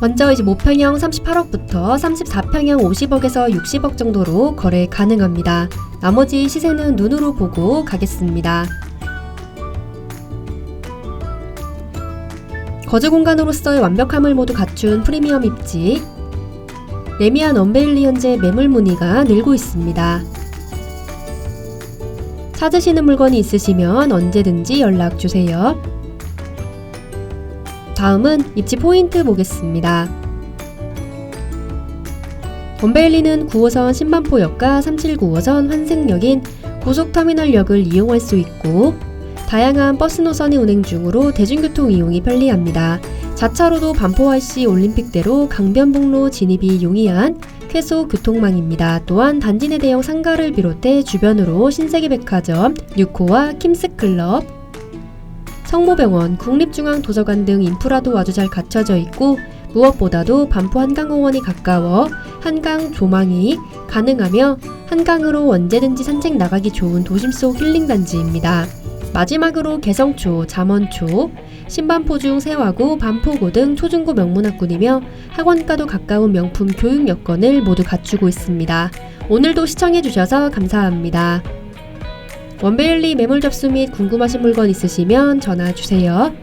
먼저 이제 모평형 38억부터 34평형 50억에서 60억 정도로 거래 가능합니다. 나머지 시세는 눈으로 보고 가겠습니다. 거주 공간으로서의 완벽함을 모두 갖춘 프리미엄 입지. 레미안 언베일리 현재 매물 문의가 늘고 있습니다. 찾으시는 물건이 있으시면 언제든지 연락 주세요. 다음은 입지 포인트 보겠습니다. 원베일리는 9호선 신반포역과 379호선 환승역인 고속터미널역을 이용할 수 있고 다양한 버스 노선이 운행 중으로 대중교통 이용이 편리합니다. 자차로도 반포IC 올림픽대로 강변북로 진입이 용이한 쾌소 교통망입니다. 또한 단지 내 대형 상가를 비롯해 주변으로 신세계백화점, 뉴코와 킴스클럽, 성모병원, 국립중앙도서관 등 인프라도 아주 잘 갖춰져 있고 무엇보다도 반포 한강공원이 가까워 한강 조망이 가능하며 한강으로 언제든지 산책 나가기 좋은 도심 속 힐링 단지입니다. 마지막으로 개성초, 잠원초, 신반포중 세화구, 반포고 등 초중고 명문학군이며 학원가도 가까운 명품 교육 여건을 모두 갖추고 있습니다. 오늘도 시청해주셔서 감사합니다. 원베일리 매물 접수 및 궁금하신 물건 있으시면 전화 주세요.